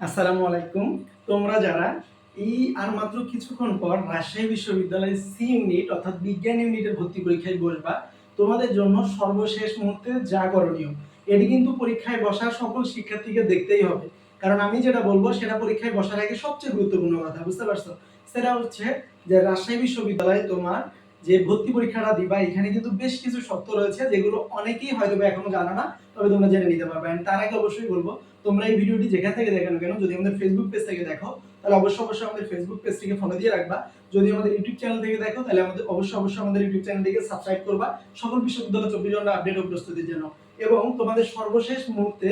আসসালামু আলাইকুম। তোমরা যারা এই আর মাত্র কিছুক্ষণ পর রাজশাহী বিশ্ববিদ্যালয়ের সি ইউনিট অর্থাৎ বিজ্ঞান ইউনিটের ভর্তি পরীক্ষায় বসবা, তোমাদের জন্য সর্বশেষ মুহূর্তে যা করণীয়, এটি কিন্তু পরীক্ষায় বসা সকল শিক্ষার্থীকে দেখতেই হবে। কারণ আমি যেটা বলব, সেটা পরীক্ষায় বসার আগে সবচেয়ে গুরুত্বপূর্ণ কথা, বুঝতে পারছ? সেটা হচ্ছে যে রাজশাহী বিশ্ববিদ্যালয়ে তোমার যে ভর্তি পরীক্ষাটা দিবা, এখানে কিন্তু বেশ কিছু শর্ত রয়েছে যেগুলো অনেকেই হয়তো এখনও জানো না, তবে তোমরা জেনে নিতে পারবে। তার আগে অবশ্যই বলব, তোমরা এই ভিডিওটি যেখান থেকে দেখো না কেন, যদি আমাদের ফেসবুক পেজ থেকে দেখো, তাহলে অবশ্যই অবশ্যই আমাদের ফেসবুক পেজটিকে ফলো দিয়ে রাখবা। যদি আমাদের ইউটিউব চ্যানেল থেকে দেখো, তাহলে আমাদের অবশ্যই অবশ্যই আমাদের ইউটিউব চ্যানেলটিকে সাবস্ক্রাইব করবা, সকল বিশ্ববিদ্যালয় চব্বিশ ঘণ্টা আপডেট ও প্রস্তুতির জন্য। এবং তোমাদের সর্বশেষ মুহূর্তে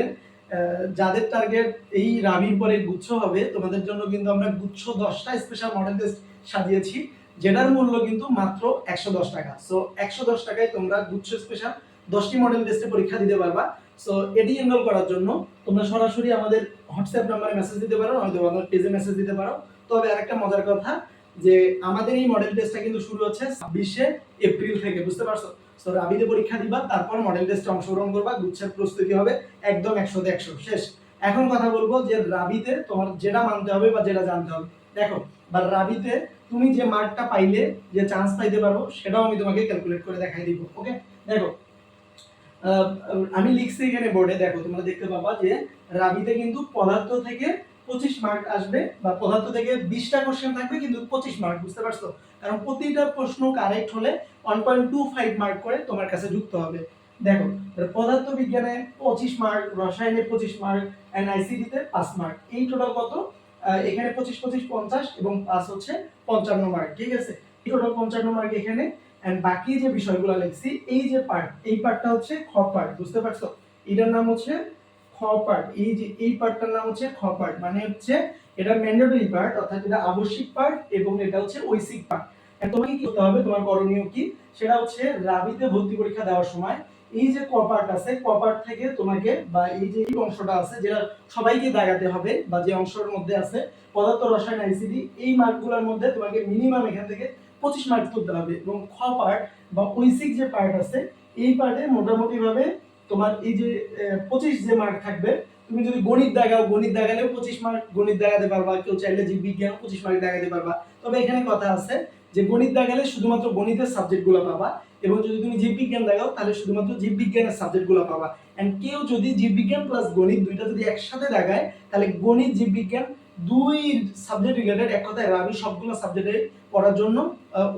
যাদের টার্গেট এই রাবির পরে গুচ্ছ হবে, তোমাদের জন্য কিন্তু আমরা গুচ্ছ দশটা স্পেশাল মডেল টেস্ট সাজিয়েছি। যেটার মূল্য কিন্তু মাত্র একশো দশ টাকা। সো একশো দশ টাকায় তোমরা গুচ্ছ স্পেশাল দশটি মডেল টেস্টে পরীক্ষা দিতে পারবা। সো এটি এনরোল করার জন্য তোমরা সরাসরি আমাদের হোয়াটসঅ্যাপ নাম্বারে মেসেজ দিতে পারো, নয়তো আমাদের পেজে মেসেজ দিতে পারো। তবে আরেকটা মজার কথা, যে আমাদের এই মডেল টেস্টটা কিন্তু শুরু হচ্ছে ছাব্বিশে এপ্রিল থেকে, বুঝতে পারছ? সো রাবিতে পরীক্ষা দিবা, তারপর মডেল টেস্টে অংশগ্রহণ করবা গুচ্ছের প্রস্তুতি হবে একদম একশোতে একশো। শেষ। এখন কথা বলব যে রাবিতে তোমার যেটা মানতে হবে বা যেটা জানতে হবে। দেখো, বা রাবিতে তুমি যে মার্কটা পাইলে, যে চান্স পাইতে পারো, সেটাও আমি তোমাকে ক্যালকুলেট করে দেখাই দিব ওকে দেখো আমি লিখছি এখানে বোর্ডে দেখো, তোমরা দেখতে পাবা যে রাবিতে কিন্তু পদার্থ থেকে পঁচিশ মার্ক আসবে বা পদার্থ থেকে বিশটা কোশ্চেন থাকবে, কিন্তু পঁচিশ মার্ক বুঝতে পারছ? কারণ প্রতিটা প্রশ্ন কারেক্ট হলে one point two five mark করে তোমার কাছে যুক্ত হবে। দেখো পদার্থ বিজ্ঞানে পঁচিশ মার্ক রসায়নে পঁচিশ মার্ক অ্যান্ড আইসিডিতে পাঁচ মার্ক এই টোটাল কত? এখানে পঁচিশ পঁচিশ, পঞ্চাশ এবং পাঁচ হচ্ছে পঞ্চান্ন মার্ক ঠিক আছে? টোটাল পঞ্চান্ন মার্ক এখানে। এন্ড বাকি যে বিষয়গুলো লিখছি, এই যে পার্ট এই পার্টটা হচ্ছে খ পার্ট বুঝতে পারছ? এটার নাম হচ্ছে খ পার্ট এই যে, এই পার্টটার নাম হচ্ছে খ পার্ট মানে হচ্ছে এটা ম্যান্ডেটরি পার্ট অর্থাৎ এটা আবশ্যিক পার্ট এবং এটা হচ্ছে ঐচ্ছিক পার্ট তোমাকে কি করতে হবে? তোমার করণীয় কি? সেটা হচ্ছে রাবিতে ভর্তি পরীক্ষা দেওয়ার সময় এই যে ক পার্ট আছে ক পার্ট থেকে তোমাকে বা এই যে অংশটা আছে, যেটা সবাইকে দাগাতে হবে বা যে অংশের মধ্যে আছে, পদার্থ রসায়ন আইসিডি এই মার্কগুলোর মধ্যে তোমাকে মিনিমাম এখান থেকে পঁচিশ মার্ক তুলতে হবে। এবং খ পার্ট বা ঐশিক যে পার্ট আছে, এই পার্টে মোটামুটি ভাবে তোমার এই যে পঁচিশ যে মার্ক থাকবে, তুমি যদি গণিত দেখাও গণিত দেখালেও পঁচিশ মার্ক গণিত দেখাতে পারবা, কেউ চাইলে বিজ্ঞান পঁচিশ মার্ক দেখাতে পারবা। তবে এখানে কথা আছে যে গণিত দেখালে শুধুমাত্র গণিতের সাবজেক্টগুলো পাবা এবং যদি তুমি জীববিজ্ঞান দেখাও, তাহলে শুধুমাত্র জীব বিজ্ঞানের সাবজেক্টগুলো পাবা। এন্ড কেউ যদি জীববিজ্ঞান প্লাস গণিত দুইটা যদি একসাথে দেখায়, তাহলে গণিত, জীববিজ্ঞান দুই সাবজেক্ট রিলেটেড এক কথায় রাবি সবগুলো সাবজেক্টে পড়ার জন্য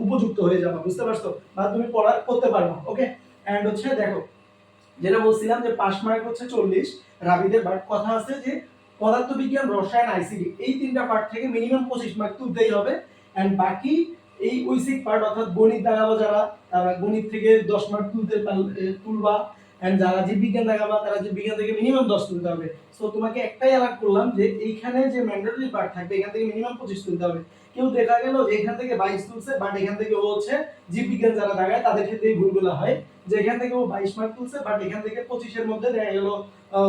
উপযুক্ত হয়ে যাবে, বুঝতে পারছ? বা তুমি পড়া, করতে পারবা ওকে এন্ড হচ্ছে দেখো, যেটা বলছিলাম যে পাস মার্ক হচ্ছে চল্লিশ, রাবিদের বাট কথা আছে যে পদার্থবিজ্ঞান, রসায়ন আইসিডি এই তিনটা পার্ট থেকে মিনিমাম পঁচিশ মার্ক তুলতেই হবে। অ্যান্ড বাকি এই ঐশিক পার্ট অর্থাৎ গণিত দেখাবো যারা, তারা গণিত থেকে দশ মার্ক তুলতে তুলবা। এন্ড যারা জীববিজ্ঞান দেখাবা, তারা জীববিজ্ঞান থেকে মিনিমাম দশ তুলতে হবে। সো তোমাকে একটাই অ্যালার্ট করলাম যে, এইখানে যে ম্যান্ডেটরি পার্ট থাকবে, এখান থেকে মিনিমাম পঁচিশ তুলতে হবে। কেউ দেখা গেল যে এখান থেকে বাইশ তুলছে বাট এখান থেকে ও হচ্ছে জীববিজ্ঞান যারা দেখায়, তাদের ক্ষেত্রে এই ভুলগুলো হয়। যে এখান থেকে ও বাইশ মার্ক তুলছে বাট এখান থেকে পঁচিশের মধ্যে দেখা গেল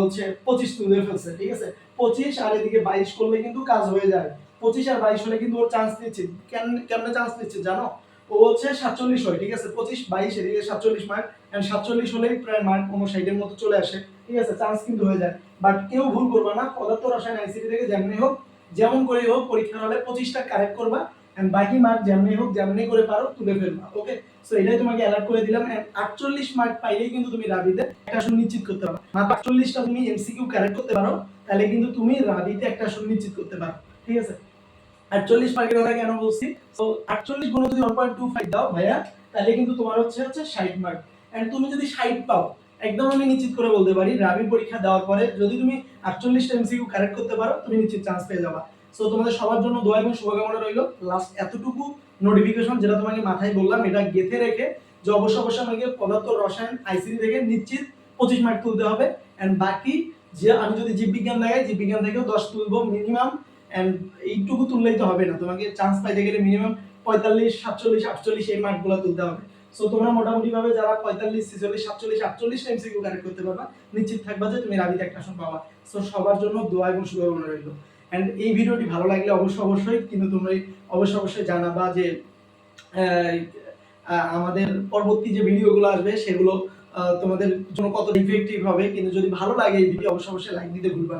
হচ্ছে পঁচিশ তুলে ফেলছে, ঠিক আছে? পঁচিশ আর এদিকে বাইশ করলে কিন্তু কাজ হয়ে যায়। পঁচিশ আর বাইশ হলে কিন্তু ওর চান্স নিচ্ছে কেন, কেমনে চান্স নিচ্ছে জানো? ও হচ্ছে সাতচল্লিশ হয়, ঠিক আছে? পঁচিশ, বাইশ, এদিকে সাতচল্লিশ মার্ক এন্ড সাতচল্লিশ হলেই প্রায় মার্ক সাইডের মতো চলে আসে, ঠিক আছে? চান্স কিন্তু হয়ে যায়। বাট কেউ ভুল করবে না, পদার্থ রসায়ন আইসিটি থেকে যেমনি হোক, যেমন করেই হোক, পরীক্ষার হলে পঁচিশটা কারেক্ট করবা এন্ড বাকি মার্ক যেমনি হোক যেমনি করে পারো, তুলে ফেলবা ওকে সো এটাই তোমাকে অ্যালার্ট করে দিলাম এন্ড আটচল্লিশ মার্ক পাইলেই কিন্তু তুমি রাবিতে একটা আসন নিশ্চিত করতে পারো মাত্র আটচল্লিশটা তুমি এমসিকিউ কারেক্ট করতে পারো, তাহলে কিন্তু তুমি রাবিতে একটা আসন নিশ্চিত করতে পারো, ঠিক আছে? আটচল্লিশ মার্কের কথা কেন বলছি? তো আটচল্লিশ গুণ যদি ওয়ান পয়েন্ট টু ফাইভ দাও ভাইয়া, তাহলে কিন্তু তোমার হচ্ছে হচ্ছে ষাট মার্ক তুমি যদি ষাট পাও, একদম আমি নিশ্চিত করে বলতে পারি পরীক্ষা দেওয়ার পরে যদি তুমি আটচল্লিশটা এমসিকিউ কারেক্ট করতে পারো, তুমি নিশ্চিত চান্স পেয়ে যাবা। সো তোমাদের সবার জন্য দোয়া এবং শুভকামনা রইল। লাস্ট এতটুকু নোটিফিকেশন যেটা তোমাকে মাথায় বললাম, এটা গেঁথে রেখে যে অবশ্য অবশ্যই আমাকে পদার্থ, রসায়ন আইসিডি থেকে নিশ্চিত পঁচিশ মার্ক তুলতে হবে। এন্ড বাকি যে আমি যদি জীববিজ্ঞান দেখাই, জীববিজ্ঞান থেকেও দশ তুলবো মিনিমাম এন্ড এইটুকু তুললেই তো হবে না। তোমাকে চান্স পাইতে গেলে মিনিমাম পঁয়তাল্লিশ, সাতচল্লিশ, আটচল্লিশ এই মার্কগুলো তুলতে হবে। সো তোমরা মোটামুটি ভাবে যারা পঁয়তাল্লিশ, ছেচল্লিশ, সাতচল্লিশ, আটচল্লিশ এমসিকিউ কারেক্ট করতে পারবা, নিশ্চিত থাকবা যে তুমি রাবিতে একটা আসন পাবা। সো সবার জন্য দোয়া এবং শুভকামনা রইল। এন্ড এই ভিডিওটি ভালো লাগলে অবশ্যই অবশ্যই, কিন্তু তোমরা অবশ্যই অবশ্যই জানাবা যে আমাদের পরবর্তী যে ভিডিওগুলো আসবে, সেগুলো তোমাদের জন্য কত ইফেক্টিভ হবে। কিন্তু যদি ভালো লাগে এই ভিডিও, অবশ্যই অবশ্যই লাইক দিতে ভুলবা।